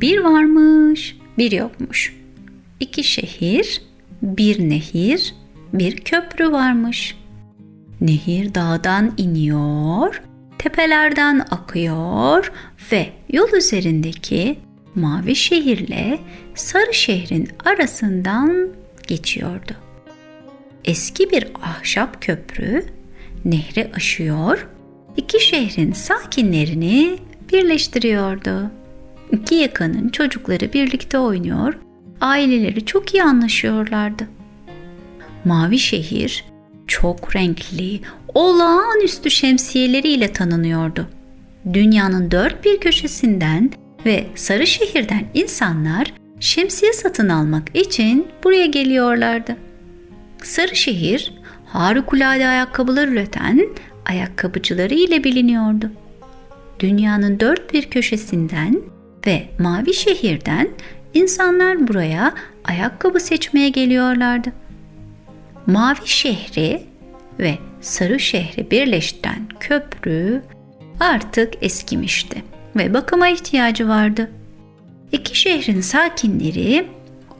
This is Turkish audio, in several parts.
Bir varmış, bir yokmuş. İki şehir, bir nehir, bir köprü varmış. Nehir dağdan iniyor, tepelerden akıyor ve yol üzerindeki mavi şehirle sarı şehrin arasından geçiyordu. Eski bir ahşap köprü nehri aşıyor, iki şehrin sakinlerini birleştiriyordu. İki yakanın çocukları birlikte oynuyor, aileleri çok iyi anlaşıyorlardı. Mavi şehir çok renkli, olağanüstü şemsiyeleriyle tanınıyordu. Dünyanın dört bir köşesinden ve sarı şehirden insanlar şemsiye satın almak için buraya geliyorlardı. Sarı şehir harikulade ayakkabılar üreten ayakkabıcıları ile biliniyordu. Dünyanın dört bir köşesinden ve mavi şehirden insanlar buraya ayakkabı seçmeye geliyorlardı. Mavi şehri ve sarı şehri birleştiren köprü artık eskimişti ve bakıma ihtiyacı vardı. İki şehrin sakinleri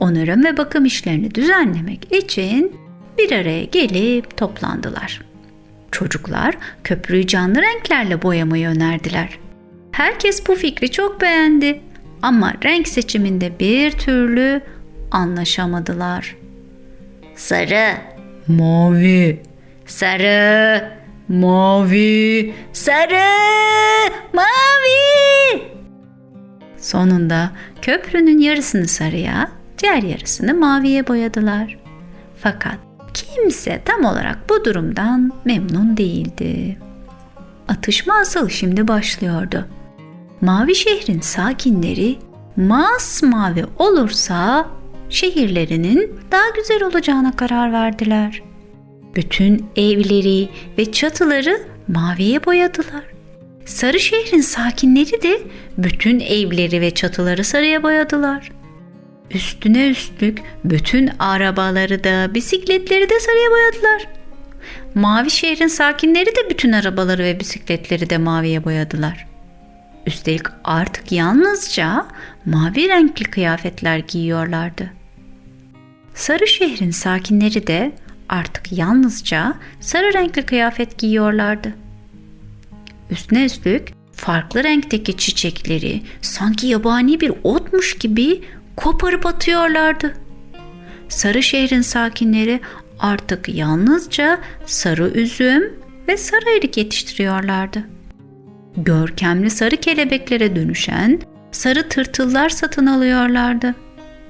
onarım ve bakım işlerini düzenlemek için bir araya gelip toplandılar. Çocuklar köprüyü canlı renklerle boyamayı önerdiler. Herkes bu fikri çok beğendi ama renk seçiminde bir türlü anlaşamadılar. Sarı, mavi, sarı, mavi, sarı, mavi. Sonunda köprünün yarısını sarıya, diğer yarısını maviye boyadılar. Fakat kimse tam olarak bu durumdan memnun değildi. Atışma asıl şimdi başlıyordu. Mavi şehrin sakinleri masmavi olursa şehirlerinin daha güzel olacağına karar verdiler. Bütün evleri ve çatıları maviye boyadılar. Sarı şehrin sakinleri de bütün evleri ve çatıları sarıya boyadılar. Üstüne üstlük bütün arabaları da bisikletleri de sarıya boyadılar. Mavi şehrin sakinleri de bütün arabaları ve bisikletleri de maviye boyadılar. Üstelik artık yalnızca mavi renkli kıyafetler giyiyorlardı. Sarı şehrin sakinleri de artık yalnızca sarı renkli kıyafet giyiyorlardı. Üstüne üstlük farklı renkteki çiçekleri sanki yabani bir otmuş gibi koparıp atıyorlardı. Sarı şehrin sakinleri artık yalnızca sarı üzüm ve sarı erik yetiştiriyorlardı. Görkemli sarı kelebeklere dönüşen sarı tırtıllar satın alıyorlardı.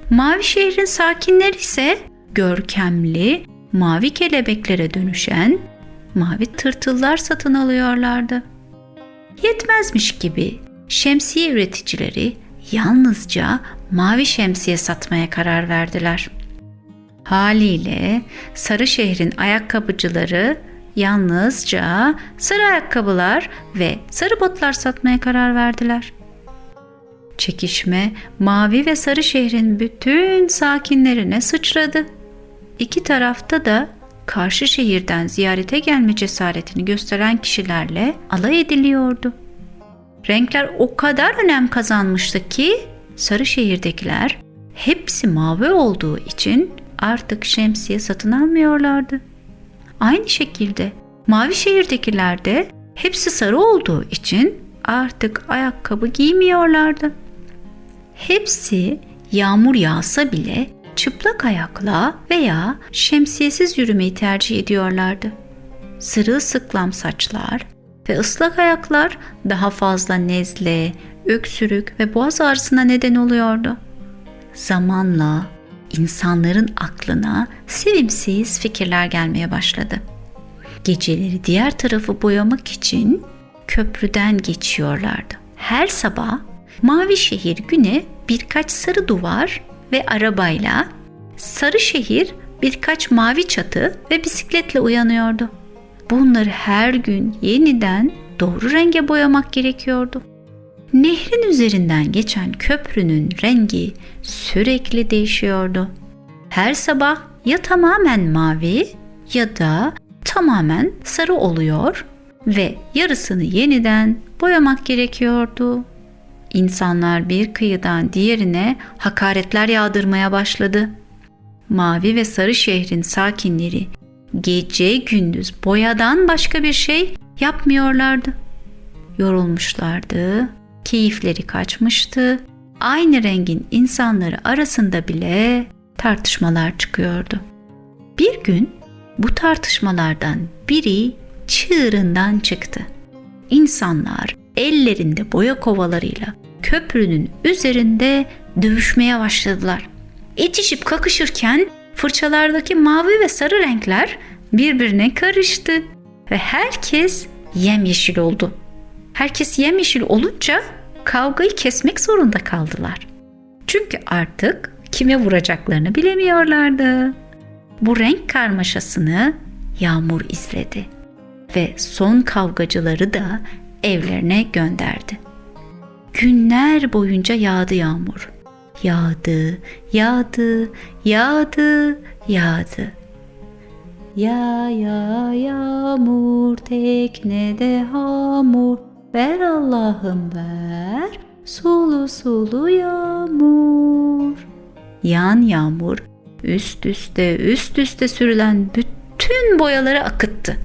Mavi şehrin sakinleri ise görkemli mavi kelebeklere dönüşen mavi tırtıllar satın alıyorlardı. Yetmezmiş gibi şemsiye üreticileri yalnızca mavi şemsiye satmaya karar verdiler. Haliyle sarı şehrin ayakkabıcıları yalnızca sarı ayakkabılar ve sarı botlar satmaya karar verdiler. Çekişme mavi ve sarı şehrin bütün sakinlerine sıçradı. İki tarafta da karşı şehirden ziyarete gelme cesaretini gösteren kişilerle alay ediliyordu. Renkler o kadar önem kazanmıştı ki sarı şehirdekiler hepsi mavi olduğu için artık şemsiye satın almıyorlardı. Aynı şekilde mavi şehirdekiler de hepsi sarı olduğu için artık ayakkabı giymiyorlardı. Hepsi yağmur yağsa bile çıplak ayakla veya şemsiyesiz yürümeyi tercih ediyorlardı. Sırılsıklam saçlar ve ıslak ayaklar daha fazla nezle, öksürük ve boğaz ağrısına neden oluyordu. Zamanla insanların aklına sevimsiz fikirler gelmeye başladı. Geceleri diğer tarafı boyamak için köprüden geçiyorlardı. Her sabah Mavi şehir güne birkaç sarı duvar ve arabayla, sarı şehir birkaç mavi çatı ve bisikletle uyanıyordu. Bunları her gün yeniden doğru renge boyamak gerekiyordu. Nehrin üzerinden geçen köprünün rengi sürekli değişiyordu. Her sabah ya tamamen mavi ya da tamamen sarı oluyor ve yarısını yeniden boyamak gerekiyordu. İnsanlar bir kıyıdan diğerine hakaretler yağdırmaya başladı. Mavi ve sarı şehrin sakinleri gece gündüz boyadan başka bir şey yapmıyorlardı. Yorulmuşlardı, keyifleri kaçmıştı. Aynı rengin insanları arasında bile tartışmalar çıkıyordu. Bir gün bu tartışmalardan biri çığırından çıktı. İnsanlar ellerinde boya kovalarıyla köprünün üzerinde dövüşmeye başladılar. İtişip kakışırken fırçalardaki mavi ve sarı renkler birbirine karıştı ve herkes yemyeşil oldu. Herkes yemyeşil olunca kavgayı kesmek zorunda kaldılar. Çünkü artık kime vuracaklarını bilemiyorlardı. Bu renk karmaşasını Yağmur izledi ve son kavgacıları da evlerine gönderdi. Günler boyunca yağdı yağmur. Yağdı, yağdı, yağdı, yağdı. Ya ya yağmur teknede hamur ver Allah'ım ver sulu sulu yağmur. Yağan yağmur üst üste üst üste sürülen bütün boyaları akıttı.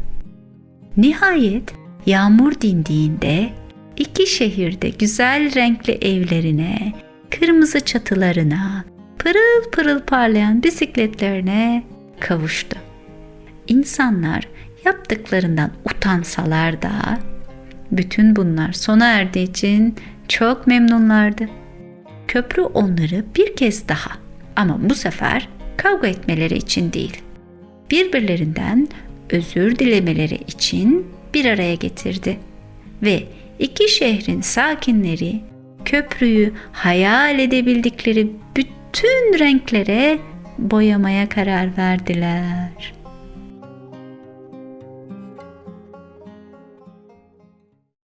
Nihayet yağmur dindiğinde iki şehirde güzel renkli evlerine, kırmızı çatılarına, pırıl pırıl parlayan bisikletlerine kavuştu. İnsanlar yaptıklarından utansalar da bütün bunlar sona erdiği için çok memnunlardı. Köprü onları bir kez daha ama bu sefer kavga etmeleri için değil, birbirlerinden özür dilemeleri için bir araya getirdi ve iki şehrin sakinleri köprüyü hayal edebildikleri bütün renklere boyamaya karar verdiler.